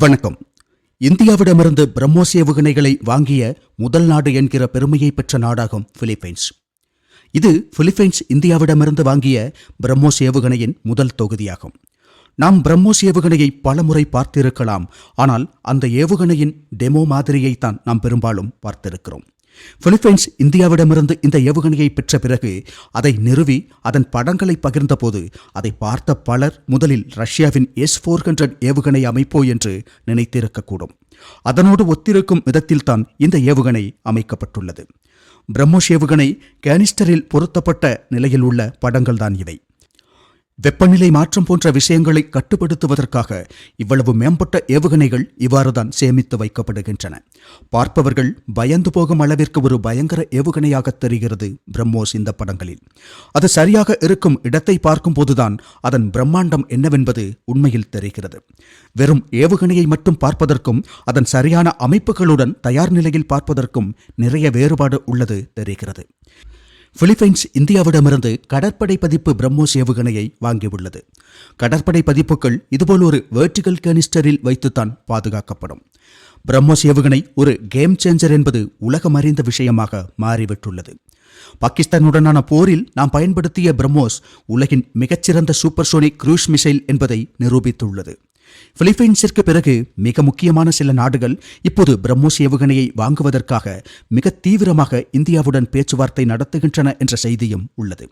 வணக்கம். இந்தியாவிடமிருந்து பிரம்மோஸ் ஏவுகணைகளை வாங்கிய முதல் நாடு என்கிற பெருமையை பெற்ற நாடாகும் பிலிப்பைன்ஸ். இது பிலிப்பைன்ஸ் இந்தியாவிடமிருந்து வாங்கிய பிரம்மோஸ் ஏவுகணையின் முதல் தொகுதியாகும். நாம் பிரம்மோஸ் ஏவுகணையை பலமுறை பார்த்திருக்கலாம் ஆனால் அந்த ஏவுகணையின் டெமோ மாதிரியைத்தான் நாம் பெரும்பாலும் பார்த்திருக்கிறோம். பிலிப்பைன்ஸ் இந்தியாவிடமிருந்து இந்த ஏவுகணையை பெற்ற பிறகு அதை நிறுவி அதன் படங்களை பகிர்ந்தபோது அதை பார்த்த பலர் முதலில் ரஷ்யாவின் எஸ் ஃபோர் ஹண்ட்ரட் ஏவுகணை அமைப்போ என்று நினைத்திருக்கக்கூடும். அதனோடு ஒத்திருக்கும் விதத்தில்தான் இந்த ஏவுகணை அமைக்கப்பட்டுள்ளது. பிரம்மோஸ் ஏவுகணை கேனிஸ்டரில் பொருத்தப்பட்ட நிலையில் உள்ள படங்கள்தான் இவை. வெப்பநிலை மாற்றம் போன்ற விஷயங்களை கட்டுப்படுத்துவதற்காக இவ்வளவு மேம்பட்ட ஏவுகணைகள் இவ்வாறுதான் சேமித்து வைக்கப்படுகின்றன. பார்ப்பவர்கள் பயந்து போகும் அளவிற்கு ஒரு பயங்கர ஏவுகணையாக தெரிகிறது பிரம்மோஸ் இந்த படங்களில். அது சரியாக இருக்கும் இடத்தை பார்க்கும்போதுதான் அதன் பிரம்மாண்டம் என்னவென்பது உண்மையில் தெரிகிறது. வெறும் ஏவுகணையை மட்டும் பார்ப்பதற்கும் அதன் சரியான அமைப்புகளுடன் தயார் நிலையில் பார்ப்பதற்கும் நிறைய வேறுபாடு உள்ளது தெரிகிறது. பிலிப்பைன்ஸ் இந்தியாவிடமிருந்து கடற்படை பதிப்பு பிரம்மோஸ் ஏவுகணையை வாங்கியுள்ளது. கடற்படை பதிப்புகள் இதுபோல் ஒரு வேர்டிகல் கேனிஸ்டரில் வைத்துத்தான் பாதுகாக்கப்படும். பிரம்மோஸ் ஏவுகணை ஒரு கேம் சேஞ்சர் என்பது உலகம் அறிந்த விஷயமாக மாறிவிட்டுள்ளது. பாகிஸ்தானுடனான போரில் நாம் பயன்படுத்திய பிரம்மோஸ் உலகின் மிகச்சிறந்த சூப்பர்சோனிக் க்ரூஸ் மிசைல் என்பதை நிரூபித்துள்ளது. பிலிப்பைன்ஸிற்கு பிறகு மிக முக்கியமான சில நாடுகள் இப்போது பிரம்மோஸ் ஏவுகணையை வாங்குவதற்காக மிக தீவிரமாக இந்தியாவுடன் பேச்சுவார்த்தை நடத்துகின்றன என்ற செய்தியும் உள்ளது.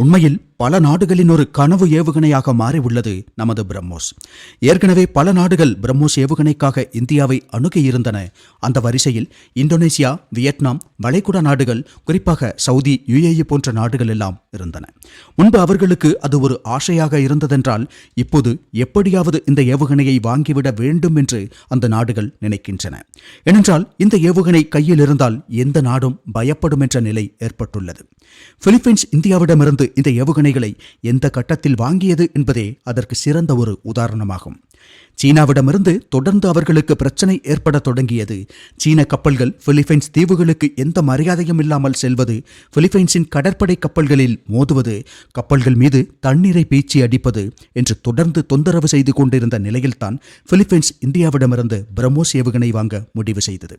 உண்மையில் பல நாடுகளின் ஒரு கனவு ஏவுகணையாக மாறியுள்ளது நமது பிரம்மோஸ். ஏற்கனவே பல நாடுகள் பிரம்மோஸ் ஏவுகணைக்காக இந்தியாவை அணுகியிருந்தன அந்த வரிசையில் இந்தோனேசியா வியட்நாம் வளைகுடா நாடுகள் குறிப்பாக சவுதி யுஏஇ போன்ற நாடுகள் எல்லாம் இருந்தன. முன்பு அவர்களுக்கு அது ஒரு ஆசையாக இருந்ததென்றால் இப்போது எப்படியாவது இந்த ஏவுகணையை வாங்கிவிட வேண்டும் என்று அந்த நாடுகள் நினைக்கின்றன. ஏனென்றால் இந்த ஏவுகணை கையில் இருந்தால் எந்த நாடும் பயப்படும் என்ற நிலை ஏற்பட்டுள்ளது. பிலிப்பைன்ஸ் இந்தியாவிடமிருந்து இந்த ஏவுகணைகளை எந்த கட்டத்தில் வாங்கியது என்பதே அதற்கு சிறந்த ஒரு உதாரணமாகும். சீனாவிடமிருந்து தொடர்ந்து அவர்களுக்கு பிரச்சனை ஏற்பட தொடங்கியது. சீன கப்பல்கள் பிலிப்பைன்ஸ் தீவுகளுக்கு எந்த மரியாதையும் இல்லாமல் செல்வது பிலிப்பைன்ஸின் கடற்படை கப்பல்களில் மோதுவது கப்பல்கள் மீது தண்ணீரை பீச்சி அடிப்பது என்று தொடர்ந்து தொந்தரவு செய்து கொண்டிருந்த நிலையில்தான் பிலிப்பைன்ஸ் இந்தியாவிடமிருந்து பிரம்மோஸ் ஏவுகணை வாங்க முடிவு செய்தது.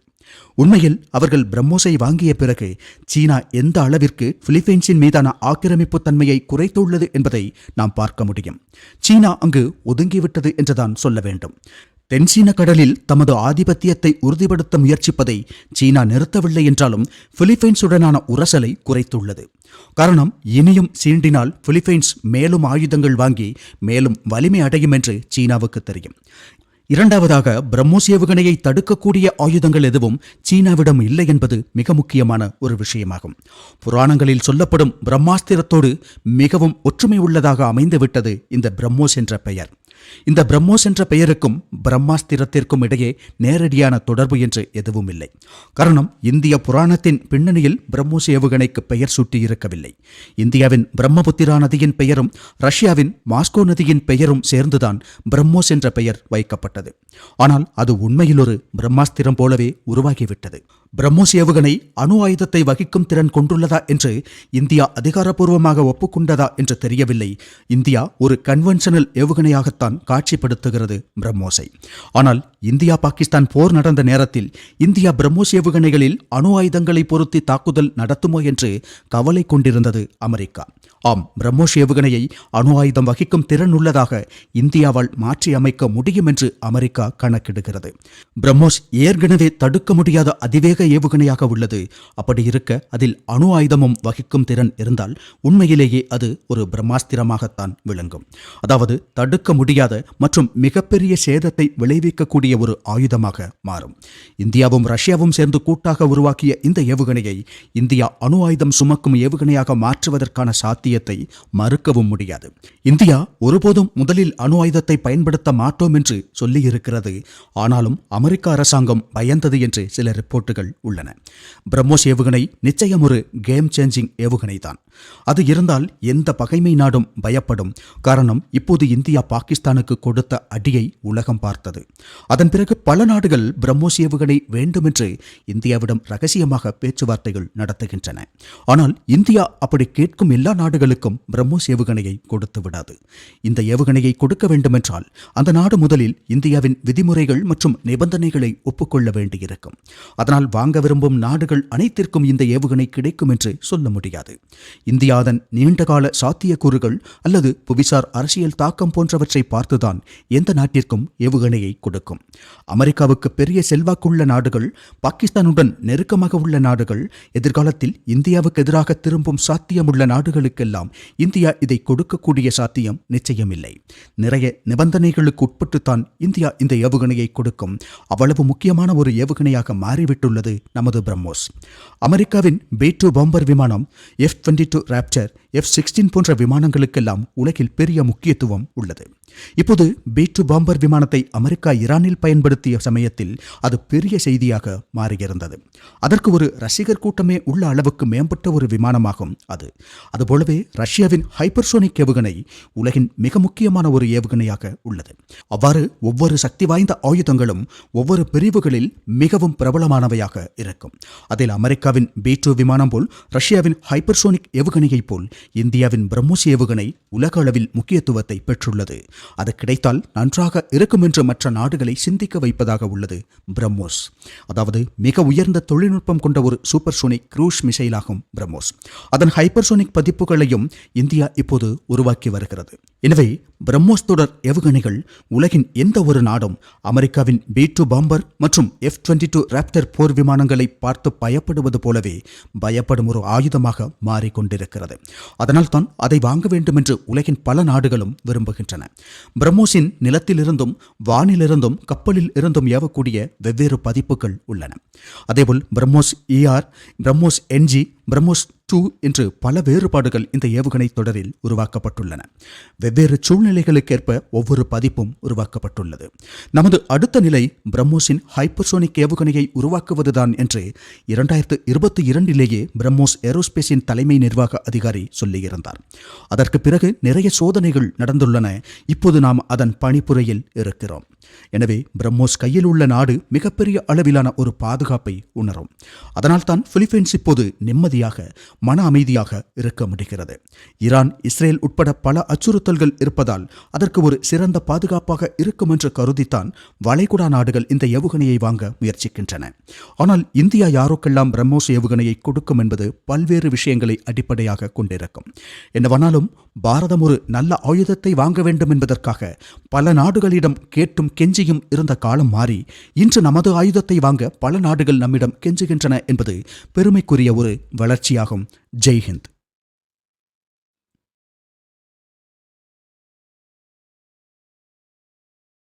உண்மையில் அவர்கள் பிரம்மோஸை வாங்கிய பிறகு சீனா எந்த அளவிற்கு பிலிப்பைன்ஸின் மீதான ஆக்கிரமிப்பு தன்மையை குறைத்துள்ளது என்பதை நாம் பார்க்க முடியும். சீனா அங்கு ஒதுங்கிவிட்டது என்றுதான் சொல்ல வேண்டும். தென்சீன கடலில் தமது ஆதிபத்தியத்தை உறுதிப்படுத்த முயற்சிப்பதை சீனா நிறுத்தவில்லை என்றாலும் பிலிப்பைன்ஸுடனான உரசலை குறைத்துள்ளது. காரணம் இனியும் சீண்டினால் பிலிப்பைன்ஸ் மேலும் ஆயுதங்கள் வாங்கி மேலும் வலிமை அடையும் என்று சீனாவுக்கு தெரியும். இரண்டாவதாக பிரம்மோஸ் ஏவுகணையை தடுக்கக்கூடிய ஆயுதங்கள் எதுவும் சீனாவிடம் இல்லை என்பது மிக முக்கியமான ஒரு விஷயமாகும். புராணங்களில் சொல்லப்படும் பிரம்மாஸ்திரத்தோடு மிகவும் ஒற்றுமை உள்ளதாக அமைந்துவிட்டது இந்த பிரம்மோஸ் என்ற பெயர். இந்த பிரம்மோஸ் என்ற பெயருக்கும் பிரம்மாஸ்திரத்திற்கும் இடையே நேரடியான தொடர்பு என்று எதுவும் இல்லை. காரணம் இந்திய புராணத்தின் பின்னணியில் பிரம்மோஸ் ஏவுகணைக்கு பெயர் சூட்டியிருக்கவில்லை. இந்தியாவின் பிரம்மபுத்திரா நதியின் பெயரும் ரஷ்யாவின் மாஸ்கோ நதியின் பெயரும் சேர்ந்துதான் பிரம்மோஸ் என்ற பெயர் வைக்கப்பட்டது. ஆனால் அது உண்மையில் ஒரு பிரம்மாஸ்திரம் போலவே உருவாகிவிட்டது. பிரம்மோஸ் ஏவுகணை அணு ஆயுதத்தை வகிக்கும் திறன் கொண்டுள்ளதா என்று இந்தியா அதிகாரப்பூர்வமாக ஒப்புக்கொண்டதா என்று தெரியவில்லை. இந்தியா ஒரு கன்வென்ஷனல் ஏவுகணையாகத்தான் காட்சிப்படுத்துகிறது பிரம்மோஸை ஆனால் இந்தியா பாகிஸ்தான் போர் நடந்த நேரத்தில் இந்தியா பிரம்மோஸ் ஏவுகணைகளில் அணு ஆயுதங்களை பொருத்தி தாக்குதல் நடத்துமோ என்று கவலை கொண்டிருந்தது அமெரிக்கா. ஆம் பிரம்மோஸ் ஏவுகணையை அணு ஆயுதம் வகிக்கும் திறன் உள்ளதாக இந்தியாவால் மாற்றி அமைக்க முடியும் என்று அமெரிக்கா கணக்கிடுகிறது. பிரம்மோஸ் ஏற்கனவே தடுக்க முடியாத அதிவேக ஏவுகணையாக உள்ளது. அப்படி இருக்க அதில் அணு ஆயுதமும் வகிக்கும் திறன் இருந்தால் உண்மையிலேயே அது ஒரு பிரம்மாஸ்திரமாகத்தான் விளங்கும். அதாவது தடுக்க முடியாத மற்றும் மிகப்பெரிய சேதத்தை விளைவிக்கக்கூடிய ஒரு ஆயுதமாக மாறும். இந்தியாவும் ரஷ்யாவும் சேர்ந்து கூட்டாக உருவாக்கிய இந்த ஏவுகணையை இந்தியா அணு ஆயுதம் சுமக்கும் ஏவுகணையாக மாற்றுவதற்கான சாத்தியத்தை மறுக்கவும் முடியாது. இந்தியா ஒருபோதும் முதலில் அணு ஆயுதத்தை பயன்படுத்த மாட்டோம் என்று சொல்லியிருக்கிறது. ஆனாலும் அமெரிக்க அரசாங்கம் பயந்தது என்று சில ரிப்போர்ட்டுகள் உள்ளன. பிரம்மோஸ் ஏவுகணை நிச்சயம் ஒரு கேம் சேஞ்சிங் ஏவுகணை தான் அது இருந்தால் எந்த பகைமை நாடும் பயப்படும். காரணம் இப்போது இந்தியா பாகிஸ்தானுக்கு கொடுத்த அடியை உலகம் பார்த்தது. அதன் பிறகு பல நாடுகள் பிரம்மோஸ் ஏவுகணை வேண்டுமென்று இந்தியாவிடம் ரகசியமாக பேச்சுவார்த்தைகள் நடத்துகின்றன. ஆனால் இந்தியா அப்படி கேட்கும் எல்லா நாடுகளுக்கும் பிரம்மோஸ் ஏவுகணையை கொடுத்து விடாது. இந்த ஏவுகணையை கொடுக்க வேண்டுமென்றால் அந்த நாடு முதலில் இந்தியாவின் விதிமுறைகள் மற்றும் நிபந்தனைகளை ஒப்புக்கொள்ள வேண்டியிருக்கும். அதனால் வாங்க விரும்பும் நாடுகள் அனைத்திற்கும் இந்த ஏவுகணை கிடைக்கும் என்று சொல்ல முடியாது. இந்தியா அதன் நீண்டகால சாத்தியக்கூறுகள் அல்லது புவிசார் அரசியல் தாக்கம் போன்றவற்றை பார்த்துதான் எந்த நாட்டிற்கும் ஏவுகணையை கொடுக்கும். அமெரிக்காவுக்கு பெரிய செல்வாக்குள்ள நாடுகள் பாகிஸ்தானுடன் நெருக்கமாக உள்ள நாடுகள் எதிர்காலத்தில் இந்தியாவுக்கு எதிராக திரும்பும் சாத்தியமுள்ள நாடுகளுக்கெல்லாம் இந்தியா இதை கொடுக்கக்கூடிய சாத்தியம் நிச்சயமில்லை. நிறைய நிபந்தனைகளுக்கு உட்பட்டுத்தான் இந்தியா இந்த ஏவுகணையை கொடுக்கும். அவ்வளவு முக்கியமான ஒரு ஏவுகணையாக மாறிவிட்டுள்ளது நமது பிரம்மோஸ். அமெரிக்காவின் பே டூ பாம்பர் விமானம் F twenty two raptor F sixteen போன்ற விமானங்களுக்கெல்லாம் உலகில் பெரிய முக்கியத்துவம் உள்ளது. இப்போது பி டூ பாம்பர் விமானத்தை அமெரிக்கா ஈரானில் பயன்படுத்திய சமயத்தில் அது பெரிய செய்தியாக மாறியிருந்தது. அதற்கு ஒரு ரசிகர் கூட்டமே உள்ள அளவுக்கு மேம்பட்ட ஒரு விமானமாகும் அது. அதுபோலவே ரஷ்யாவின் ஹைப்பர்சோனிக் ஏவுகணை உலகின் மிக முக்கியமான ஒரு ஏவுகணையாக உள்ளது. அவ்வாறு ஒவ்வொரு சக்தி வாய்ந்த ஆயுதங்களும் ஒவ்வொரு பிரிவுகளில் மிகவும் பிரபலமானவையாக இருக்கும். அதில் அமெரிக்காவின் பி டூ விமானம் போல் ரஷ்யாவின் ஹைப்பர்சோனிக் ஏவுகணையைப் போல் இந்தியாவின் பிரம்மோஸ் ஏவுகணை உலக அளவில் முக்கியத்துவத்தை பெற்றுள்ளது. அது கிடைத்தால் நன்றாக இருக்கும் என்று மற்ற நாடுகளை சிந்திக்க வைப்பதாக உள்ளது பிரம்மோஸ். அதாவது மிக உயர்ந்த தொழில்நுட்பம் கொண்ட ஒரு சூப்பர்சோனிக் க்ரூஷ் மிசைலாகும் பிரம்மோஸ். அதன் ஹைப்பர்சோனிக் பதிப்புகளையும் இந்தியா இப்போது உருவாக்கி வருகிறது. எனவே பிரம்மோஸ் தொடர் ஏவுகணைகள் உலகின் எந்த ஒரு நாடும் அமெரிக்காவின் பி டூ பாம்பர் மற்றும் எஃப் டுவெண்ட்டி டூ ராப்டர் போர் விமானங்களை பார்த்து பயப்படுவது போலவே பயப்படும் ஒரு ஆயுதமாக மாறிக்கொண்டிருக்கிறது. அதனால்தான் அதை வாங்க வேண்டும் என்று உலகின் பல நாடுகளும் விரும்புகின்றன. பிரம்மோஸின் நிலத்திலிருந்தும் வானிலிருந்தும் கப்பலில் இருந்தும் ஏவக்கூடிய வெவ்வேறு பதிப்புகள் உள்ளன. அதேபோல் BrahMos ER BrahMos NG BrahMos two என்று பல வேறுபாடுகள் இந்த ஏவுகணை தொடரில் உருவாக்கப்பட்டுள்ளன. வெவ்வேறு சூழ்நிலைகளுக்கேற்ப ஒவ்வொரு பதிப்பும் உருவாக்கப்பட்டுள்ளது. நமது அடுத்த நிலை பிரம்மோஸின் ஹைப்பர்சோனிக் ஏவுகணையை உருவாக்குவதுதான் என்று இரண்டாயிரத்து இருபத்தி இரண்டிலேயே பிரம்மோஸ் ஏரோஸ்பேஸின் தலைமை நிர்வாக அதிகாரி சொல்லியிருந்தார். அதற்கு பிறகு நிறைய சோதனைகள் நடந்துள்ளன. இப்போது நாம் அதன் பணிப்புரையில் இருக்கிறோம். எனவே பிரம்மோஸ் கையில் உள்ள நாடு மிகப்பெரிய அளவிலான ஒரு பாதுகாப்பை உணரும். அதனால்தான் பிலிப்பைன்ஸ் இப்போது நிம்மதியாக மன அமைதியாக இருக்க முடிகிறது. ஈரான் இஸ்ரேல் உட்பட பல அச்சுறுத்தல்கள் இருப்பதால் அதற்கு ஒரு சிறந்த பாதுகாப்பாக இருக்கும் என்று கருதித்தான் வளைகுடா நாடுகள் இந்த ஏவுகணையை வாங்க முயற்சிக்கின்றன. ஆனால் இந்தியா யாருக்கெல்லாம் பிரம்மோஸ் ஏவுகணையை கொடுக்கும் என்பது பல்வேறு விஷயங்களை அடிப்படையாக கொண்டிருக்கும். என்னவானாலும் பாரதம் ஒரு நல்ல ஆயுதத்தை வாங்க வேண்டும் என்பதற்காக பல நாடுகளிடம் கேட்டும் கெஞ்சியும் இருந்த காலம் மாறி இன்று நமது ஆயுதத்தை வாங்க பல நாடுகள் நம்மிடம் கெஞ்சுகின்றன என்பது பெருமைக்குரிய ஒரு வளர்ச்சியாகும். ജയ് ഹിന്ദ്